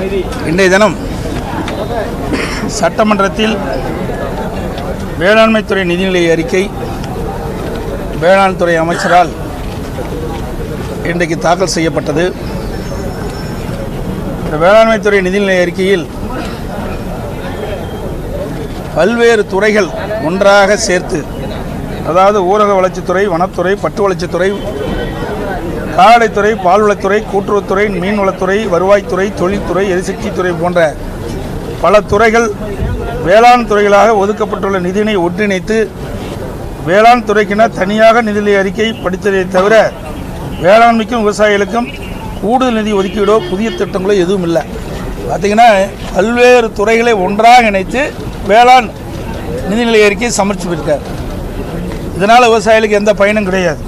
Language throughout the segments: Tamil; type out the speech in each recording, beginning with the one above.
இன்றைய தினம் சட்டமன்றத்தில் வேளாண்மைத்துறை நிதிநிலை அறிக்கை வேளாண் துறை அமைச்சரால் இன்றைக்கு தாக்கல் செய்யப்பட்டது. இந்த வேளாண்மைத்துறை நிதிநிலை அறிக்கையில் பல்வேறு துறைகள் ஒன்றாக சேர்த்து அதாவது ஊரக வளர்ச்சித்துறை வனத்துறை பட்டு வளர்ச்சித்துறை கால்நடைத்துறை பால்வளத்துறை கூட்டுறவுத்துறை மீன்வளத்துறை வருவாய்த்துறை தொழில்துறை எரிசக்தித்துறை போன்ற பல துறைகள் வேளாண் துறைகளாக ஒதுக்கப்பட்டுள்ள நிதியினை ஒன்றிணைத்து வேளாண் துறைக்கென தனியாக நிதிநிலை அறிக்கை படித்ததை தவிர வேளாண்மைக்கும் விவசாயிகளுக்கும் கூடுதல் நிதி ஒதுக்கீடோ புதிய திட்டங்களோ எதுவும் இல்லை. பார்த்திங்கன்னா பல்வேறு துறைகளை ஒன்றாக இணைத்து வேளாண் நிதிநிலை அறிக்கையை சமர்ப்பிச்சிருக்கார். இதனால் விவசாயிகளுக்கு எந்த பயனும் கிடையாது.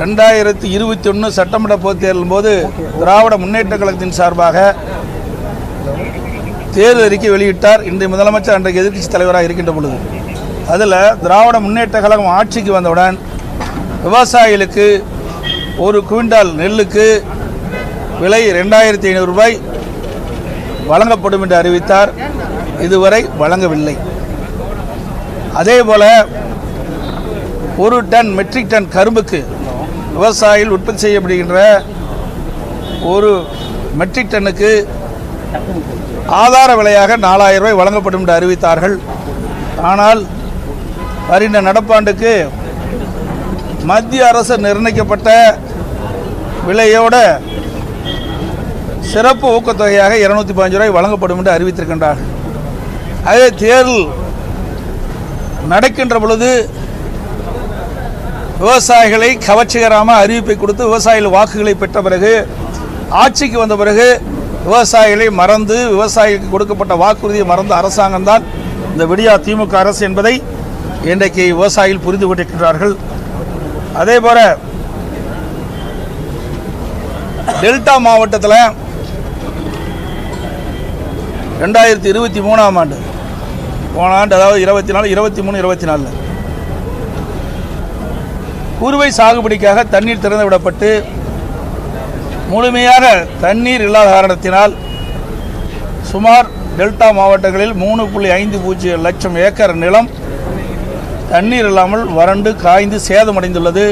ரெண்டாயிரத்தி இருபத்தி ஒன்று சட்டமன்ற பொதுத் தேர்தலின் போது திராவிட முன்னேற்ற கழகத்தின் சார்பாக தேர்தல் அறிக்கை வெளியிட்டார் இன்றைய முதலமைச்சர் அன்றைக்கு எதிர்க்கட்சி தலைவராக இருக்கின்ற பொழுது. அதில் திராவிட முன்னேற்ற கழகம் ஆட்சிக்கு வந்தவுடன் விவசாயிகளுக்கு ஒரு குவிண்டால் நெல்லுக்கு விலை ரெண்டாயிரத்தி ஐநூறு ரூபாய் வழங்கப்படும் என்று அறிவித்தார். இதுவரை வழங்கவில்லை. அதே போல் ஒரு டன் மெட்ரிக் டன் கரும்புக்கு விவசாயிகள் உற்பத்தி செய்யப்படுகின்ற ஒரு மெட்ரிக் டன்னுக்கு ஆதார விலையாக நாலாயிரம் ரூபாய் வழங்கப்படும் என்று அறிவித்தார்கள். ஆனால் வருகின்ற நடப்பாண்டுக்கு மத்திய அரசு நிர்ணயிக்கப்பட்ட விலையோட சிறப்பு ஊக்கத்தொகையாக இருநூத்தி பதினஞ்சு ரூபாய் வழங்கப்படும் என்று அறிவித்திருக்கின்றார்கள். அதே தேர்தல் நடக்கின்ற பொழுது விவசாயிகளை கவர்ச்சிகரமாக அறிவிப்பை கொடுத்து விவசாயிகள் வாக்குகளை பெற்ற பிறகு ஆட்சிக்கு வந்த பிறகு விவசாயிகளை மறந்து விவசாயிகளுக்கு கொடுக்கப்பட்ட வாக்குறுதியை மறந்த அரசாங்கம் தான் இந்த விடியா திமுக அரசு என்பதை இன்றைக்கு விவசாயிகள் புரிந்து கொண்டிருக்கிறார்கள் அதே போல டெல்டா மாவட்டத்தில் ரெண்டாயிரத்தி இருபத்தி மூணாம் ஆண்டு போன ஆண்டு அதாவது இருபத்தி நாலு இருபத்தி மூணு இருபத்தி நாலில் குறுவை சாகுபடிக்காக தண்ணீர் திறந்து விடப்பட்டு முழுமையாக தண்ணீர் இல்லாத காரணத்தினால் சுமார் டெல்டா மாவட்டங்களில் மூணு புள்ளி ஐந்து பூஜ்ஜியம் லட்சம் ஏக்கர் நிலம் தண்ணீர் இல்லாமல் வறண்டு காய்ந்து சேதமடைந்துள்ளது.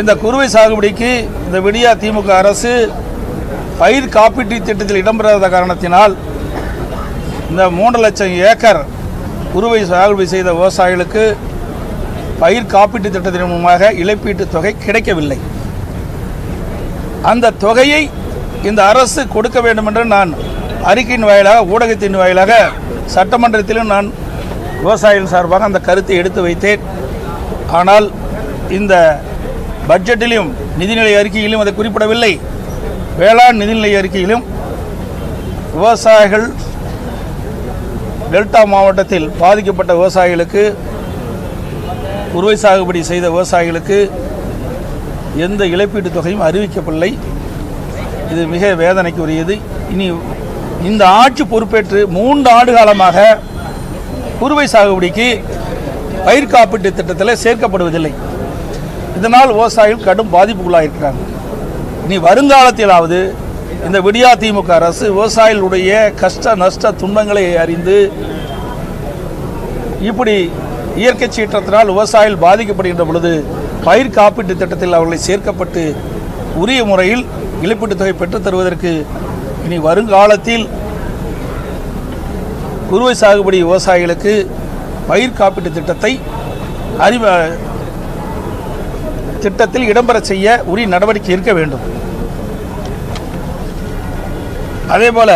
இந்த குறுவை சாகுபடிக்கு இந்த விடியா திமுக அரசு பயிர் காப்பீட்டு திட்டத்தில் இடம்பெறாத காரணத்தினால் இந்த மூன்று லட்சம் ஏக்கர் குறுவை சாகுபடி செய்த விவசாயிகளுக்கு பயிர் காப்பீட்டு திட்டத்தின் மூலமாக இழப்பீட்டுத் தொகை கிடைக்கவில்லை. அந்த தொகையை இந்த அரசு கொடுக்க வேண்டும் என்று நான் அறிக்கையின் வாயிலாக ஊடகத்தின் வாயிலாக சட்டமன்றத்திலும் நான் விவசாயிகள் சார்பாக அந்த கருத்தை எடுத்து வைத்தேன். ஆனால் இந்த பட்ஜெட்டிலும் நிதிநிலை அறிக்கையிலும் அதை குறிப்பிடவில்லை. வேளாண் நிதிநிலை அறிக்கையிலும் விவசாயிகள் டெல்டா மாவட்டத்தில் பாதிக்கப்பட்ட விவசாயிகளுக்கு குறுவை சாகுபடி செய்த விவசாயிகளுக்கு எந்த இழப்பீட்டுத் தொகையும் அறிவிக்கப்படவில்லை இது மிக வேதனைக்கு உரியது இனி இந்த ஆட்சி பொறுப்பேற்று மூன்று ஆண்டு காலமாக குறுவை சாகுபடிக்கு பயிர் காப்பீட்டு திட்டத்தில் சேர்க்கப்படுவதில்லை. இதனால் விவசாயிகள் கடும் பாதிப்புக்குள்ளாயிருக்கிறாங்க. இனி வருங்காலத்திலாவது இந்த விடியா திமுக அரசு விவசாயிகளுடைய கஷ்ட நஷ்ட துன்பங்களை அறிந்து இப்படி இயற்கை சீற்றத்தினால் விவசாயிகள் பாதிக்கப்படுகின்ற பொழுது பயிர் காப்பீட்டு திட்டத்தில் அவர்களை சேர்க்கப்பட்டு உரிய முறையில் இழப்பீட்டுத் தொகை பெற்றுத் தருவதற்கு இனி வருங்காலத்தில் குறுவை சாகுபடி விவசாயிகளுக்கு பயிர் காப்பீட்டு திட்டத்தை அறிவ திட்டத்தில் இடம்பெற செய்ய உரிய நடவடிக்கை இருக்க வேண்டும். அதேபோல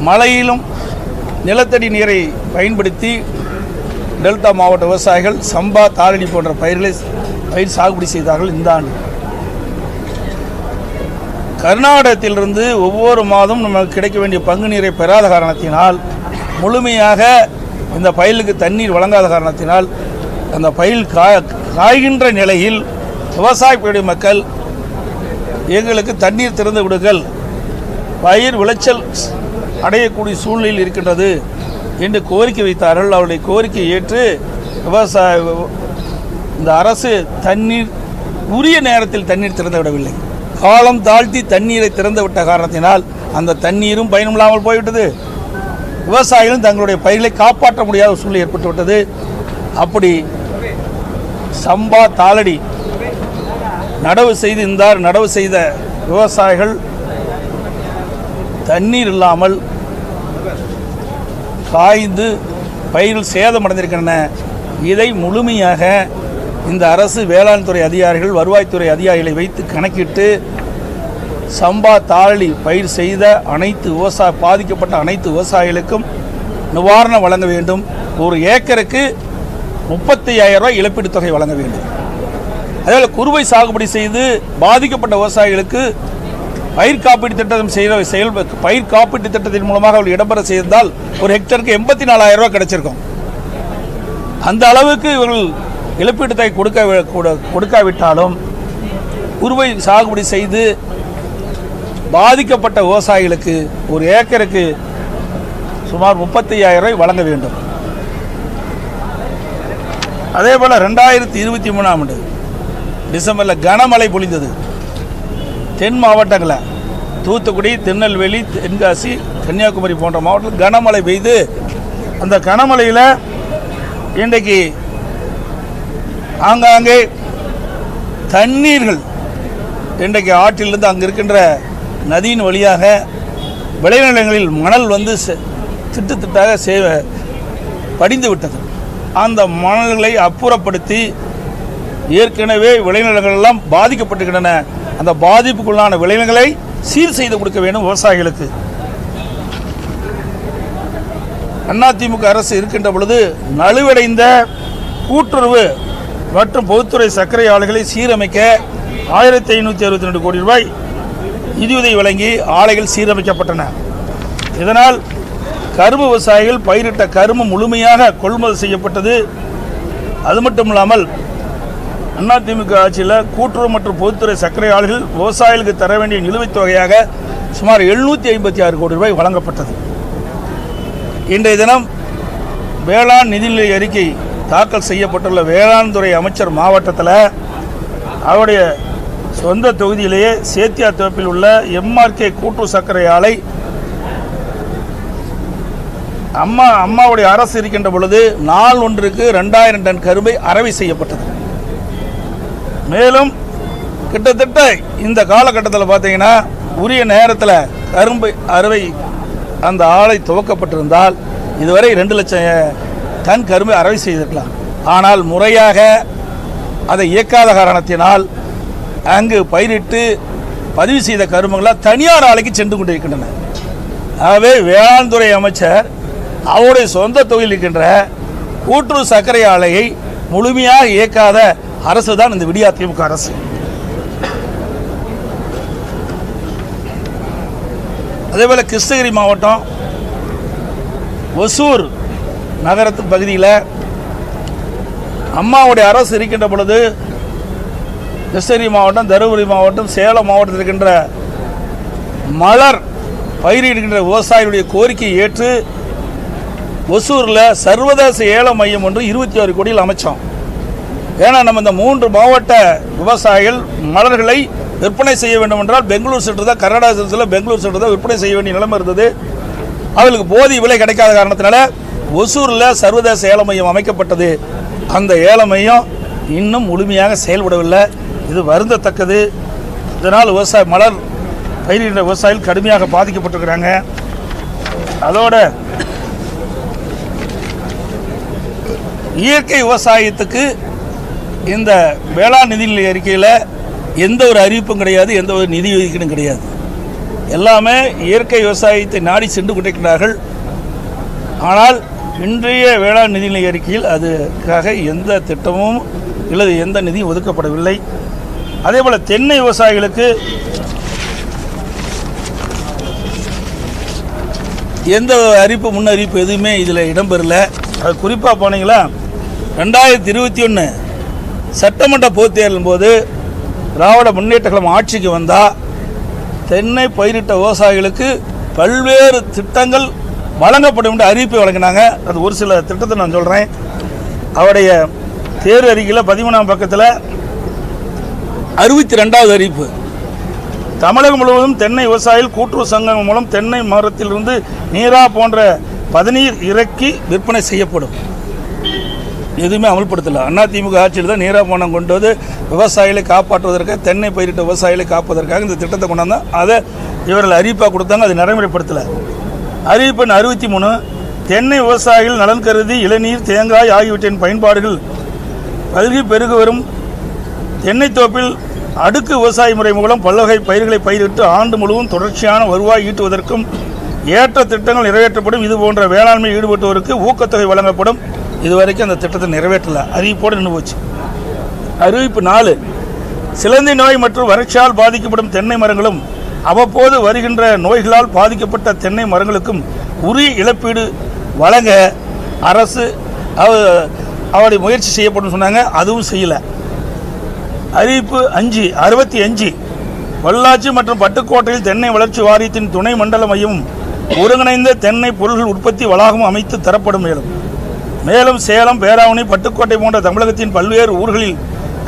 மழையிலும் நிலத்தடி நீரை பயன்படுத்தி டெல்டா மாவட்ட விவசாயிகள் சம்பா தாரடி போன்ற பயிர்களை பயிர் சாகுபடி செய்தார்கள் இந்த ஆண்டு. கர்நாடகத்திலிருந்து ஒவ்வொரு மாதம் நமக்கு கிடைக்க வேண்டிய பங்கு நீரை பெறாத காரணத்தினால் முழுமையாக இந்த பயிலுக்கு தண்ணீர் வழங்காத காரணத்தினால் அந்த பயில் காய காய்கின்ற நிலையில் விவசாய மக்கள் எங்களுக்கு தண்ணீர் திறந்து விடுங்கள் பயிர் விளைச்சல் அடையக்கூடிய சூழ்நிலையில் இருக்கின்றது என்று கோரிக்கை வைத்தார்கள். அவருடைய கோரிக்கையை ஏற்று விவசாய இந்த அரசு தண்ணீர் உரிய நேரத்தில் தண்ணீர் திறந்து விடவில்லை காலம் தாழ்த்தி தண்ணீரை திறந்து விட்ட காரணத்தினால் அந்த தண்ணீரும் பயனில்லாமல் போய்விட்டது. விவசாயிகளும் தங்களுடைய பயிர்களை காப்பாற்ற முடியாத சூழ்நிலை ஏற்பட்டு விட்டது அப்படி சம்பா தாளடி நடவு செய்து இருந்தார் நடவு செய்த விவசாயிகள் தண்ணீர் இல்லாமல் காய்ந்து பயிர்கள் சேதமடைந்திருக்கின்றன இதை முழுமையாக இந்த அரசு வேளாண் துறை அதிகாரிகள் வருவாய்த்துறை அதிகாரிகளை வைத்து கணக்கிட்டு சம்பா தாளி பயிர் செய்த அனைத்து விவசாய பாதிக்கப்பட்ட அனைத்து விவசாயிகளுக்கும் நிவாரணம் வழங்க வேண்டும். ஒரு ஏக்கருக்கு முப்பத்தி ரூபாய் இழப்பீடு தொகை வழங்க வேண்டும். அதே குறுவை சாகுபடி செய்து பாதிக்கப்பட்ட விவசாயிகளுக்கு பயிர் காப்பீட்டு திட்டம் செய்த செயல் பயிர் காப்பீட்டு திட்டத்தின் மூலமாக அவர்கள் இடம்பெற செய்தால் ஒரு ஹெக்டருக்கு எண்பத்தி நாலாயிரம் ரூபாய் கிடைச்சிருக்கும். அந்த அளவுக்கு இவர்கள் இழப்பீட்டு கொடுக்க கொடுக்காவிட்டாலும் உருவை சாகுபடி செய்து பாதிக்கப்பட்ட விவசாயிகளுக்கு ஒரு ஏக்கருக்கு சுமார் முப்பத்தி ரூபாய் வழங்க வேண்டும். அதே போல் ரெண்டாயிரத்தி இருபத்தி மூணாம் ஆண்டு டிசம்பரில் கனமழை பொழிந்தது. தென் மாவட்டங்களில் தூத்துக்குடி திருநெல்வேலி தென்காசி கன்னியாகுமரி போன்ற மாவட்டத்தில் கனமழை பெய்து அந்த கனமழையில் இன்றைக்கு ஆங்காங்கே தண்ணீர்கள் இன்றைக்கு ஆற்றிலிருந்து அங்கே இருக்கின்ற நதியின் வழியாக விளைநிலங்களில் மணல் வந்து திட்டு திட்டாக சே படிந்து விட்டது. அந்த மணல்களை அப்புறப்படுத்தி ஏற்கனவே விளைநிலங்கள் எல்லாம் பாதிக்கப்பட்டிருக்கின்றன அந்த பாதிப்புக்குள்ளான விளைநிலங்களை சீர் செய்து கொடுக்க வேண்டும் விவசாயிகளுக்கு. அதிமுக அரசு இருக்கின்ற பொழுது நலுவடைந்த கூட்டுறவு மற்றும் பொதுத்துறை சர்க்கரை ஆலைகளை சீரமைக்க ஆயிரத்தி ஐநூற்றி அறுபத்தி ரெண்டு கோடி ரூபாய் நிதியுதவி வழங்கி ஆலைகள் சீரமைக்கப்பட்டன. இதனால் கரும்பு விவசாயிகள் பயிரிட்ட கரும்பு முழுமையாக கொள்முதல் செய்யப்பட்டது. அது மட்டும் இல்லாமல் அதிமுக ஆட்சியில் கூட்டுறவு மற்றும் பொதுத்துறை சர்க்கரை ஆலைகள் விவசாயிகளுக்கு தர வேண்டிய நிலுவைத் தொகையாக சுமார் எழுநூற்றி ஐம்பத்தி ஆறு கோடி ரூபாய் வழங்கப்பட்டது. இன்றைய தினம் வேளாண் நிதிநிலை அறிக்கை தாக்கல் செய்யப்பட்டுள்ள வேளாண் துறை அமைச்சர் மாவட்டத்தில் அவருடைய சொந்த தொகுதியிலேயே சேத்தியா தோப்பில் உள்ள எம்ஆர்கே கூட்டு சர்க்கரை ஆலை அம்மா அம்மாவுடைய அரசு இருக்கின்ற பொழுது நாள் ஒன்றுக்கு ரெண்டாயிரம் டன் கரும்பை அறவை செய்யப்பட்டது. மேலும் கிட்டத்தட்ட இந்த காலகட்டத்தில் பார்த்தீங்கன்னா உரிய நேரத்தில் கரும்பு அறுவை அந்த ஆலை துவக்கப்பட்டிருந்தால் இதுவரை ரெண்டு லட்சம் டன் கரும்பு அறுவை செய்திருக்கலாம். ஆனால் முறையாக அதை இயக்காத காரணத்தினால் அங்கு பயிரிட்டு பதிவு செய்த கரும்புகளால் தனியார் ஆலைக்கு சென்று கொண்டிருக்கின்றன. ஆகவே வேளாண் துறை அமைச்சர் அவருடைய சொந்த தொழில் இருக்கின்ற கூட்டுறவு சர்க்கரை ஆலையை முழுமையாக இயக்காத அரசு தான் இந்த விடியா திமுக அரசு. அதேபோல் கிருஷ்ணகிரி மாவட்டம் ஒசூர் நகரத்து பகுதியில் அம்மாவுடைய அரசு இருக்கின்ற பொழுது கிருஷ்ணகிரி மாவட்டம் தருமபுரி மாவட்டம் சேலம் மாவட்டத்தில் இருக்கின்ற மலர் பயிரிடுகின்ற விவசாயிகளுடைய கோரிக்கையை ஏற்று ஒசூரில் சர்வதேச ஏல மையம் ஒன்று இருபத்தி ஆறு கோடியில் அமைச்சோம். ஏன்னா நம்ம இந்த மூன்று மாவட்ட விவசாயிகள் மலர்களை விற்பனை செய்ய வேண்டும் என்றால் பெங்களூர் சென்று தான் கர்நாடகா சென்றில் பெங்களூர் சென்று தான் விற்பனை செய்ய வேண்டிய நிலைமை இருந்தது. அவர்களுக்கு போதிய விலை கிடைக்காத காரணத்தினால ஒசூரில் சர்வதேச ஏல மையம் அமைக்கப்பட்டது. அந்த ஏல மையம் இன்னும் முழுமையாக செயல்படவில்லை. இது வருந்தத்தக்கது. இதனால் விவசாய மலர் பயிரிடுற விவசாயிகள் கடுமையாக பாதிக்கப்பட்டிருக்கிறாங்க. அதோட இயற்கை விவசாயத்துக்கு இந்த வேளாண் நிதிநிலை அறிக்கையில் எந்த ஒரு அறிவிப்பும் கிடையாது எந்த ஒரு நிதி ஒதுக்கீடும் கிடையாது. எல்லாமே இயற்கை விவசாயத்தை நாடி சென்று கொண்டிருக்கிறார்கள். ஆனால் இன்றைய வேளாண் நிதிநிலை அறிக்கையில் அதுக்காக எந்த திட்டமும் இல்லது எந்த நிதியும் ஒதுக்கப்படவில்லை. அதே போல் தென்னை விவசாயிகளுக்கு எந்த அறிவிப்பு முன்னறிவிப்பு எதுவுமே இதில் இடம்பெறல. அது குறிப்பாக போனீங்களா? ரெண்டாயிரத்தி இருபத்தி ஒன்று சட்டமன்ற பொதுத் தேர்தலின் போது திராவிட முன்னேற்ற கழகம் ஆட்சிக்கு வந்தால் தென்னை பயிரிட்ட விவசாயிகளுக்கு பல்வேறு திட்டங்கள் வழங்கப்படும் என்று அறிவிப்பை வழங்கினாங்க. அது ஒரு சில திட்டத்தை நான் சொல்கிறேன் அவருடைய தேர்வு அறிக்கையில் பதிமூணாம் பக்கத்தில் அறுபத்தி ரெண்டாவது அறிவிப்பு. தமிழகம் முழுவதும் தென்னை விவசாயிகள் கூட்டுறவு சங்கம் மூலம் தென்னை மரத்திலிருந்து நீரா போன்ற பதநீர் இறக்கி விற்பனை செய்யப்படும். எதுவுமே அமல்படுத்தல. அதிமுக ஆட்சியில் தான் நீரா கொண்டு வந்து விவசாயிகளை காப்பாற்றுவதற்காக தென்னை பயிரிட்ட விவசாயிகளை காப்பதற்காக இந்த திட்டத்தை கொண்டாந்து அதை இவர்கள் அறிவிப்பாக கொடுத்தாங்க அது நடைமுறைப்படுத்தலை. அறிவிப்பெண் அறுபத்தி மூணு தென்னை விவசாயிகள் நலன் கருதி இளநீர் தேங்காய் ஆகியவற்றின் பயன்பாடுகள் பல்கி பெருகு வரும். தென்னை தோப்பில் அடுக்கு விவசாய முறை மூலம் பல்வகை பயிர்களை பயிரிட்டு ஆண்டு முழுவதும் தொடர்ச்சியான வருவாய் ஈட்டுவதற்கும் ஏற்ற திட்டங்கள் நிறைவேற்றப்படும். இது போன்ற வேளாண்மையில் ஈடுபட்டோருக்கு ஊக்கத்தொகை வழங்கப்படும். இதுவரைக்கும் அந்த திட்டத்தை நிறைவேற்றல. அறிவிப்போடு நின்று போச்சு. அறிவிப்பு நாலு சிலந்தி நோய் மற்றும் வறட்சியால் பாதிக்கப்படும் தென்னை மரங்களும் அவ்வப்போது வருகின்ற நோய்களால் பாதிக்கப்பட்ட தென்னை மரங்களுக்கும் உரிய இழப்பீடு வழங்க அரசு அவ- அவருடைய முயற்சி செய்யப்படும் சொன்னாங்க. அதுவும் செய்யலை. அறிவிப்பு அஞ்சு அறுபத்தி அஞ்சு பொள்ளாச்சி மற்றும் பட்டுக்கோட்டையில் தென்னை வளர்ச்சி வாரியத்தின் துணை மண்டல மையமும் ஒருங்கிணைந்த தென்னை பொருள்கள் உற்பத்தி வளாகம் அமைத்து தரப்படும் மேலும். மேலும் சேலம் பேராவணி பட்டுக்கோட்டை போன்ற தமிழகத்தின் பல்வேறு ஊர்களில்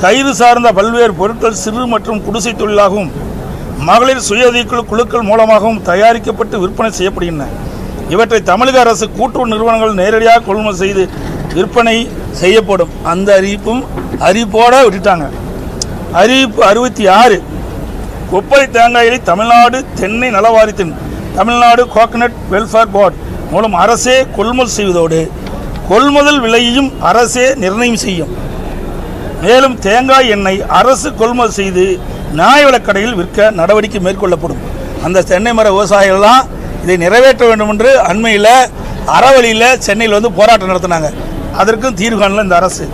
கயிறு சார்ந்த பல்வேறு பொருட்கள் சிறு மற்றும் குடிசை தொழிலாகவும் மகளிர் சுயதீக்குழு குழுக்கள் மூலமாகவும் தயாரிக்கப்பட்டு விற்பனை செய்யப்படுகின்றன. இவற்றை தமிழக அரசு கூட்டுறவு நிறுவனங்கள் நேரடியாக கொள்முதல் செய்து விற்பனை செய்யப்படும். அந்த அறிவிப்பும் அறிவிப்போட விட்டுட்டாங்க. அறிவிப்பு அறுபத்தி ஆறு. கொப்பரை தேங்காயை தமிழ்நாடு தென்னை நலவாரியத்தின் தமிழ்நாடு கோகனட் வெல்ஃபேர் போர்டு மூலம் அரசே கொள்முதல் செய்வதோடு கொள்முதல் விலையையும் அரசே நிர்ணயம் செய்யும். மேலும் தேங்காய் எண்ணெய் அரசு கொள்முதல் செய்து நியாய விலக்கடையில் விற்க நடவடிக்கை மேற்கொள்ளப்படும். அந்த தென்னை மர விவசாயிகள்லாம் இதை நிறைவேற்ற வேண்டும் என்று அண்மையில் அறவழியில் சென்னையில் வந்து போராட்டம் நடத்தினாங்க. அதற்கும் தீர்வு காணல இந்த அரசு.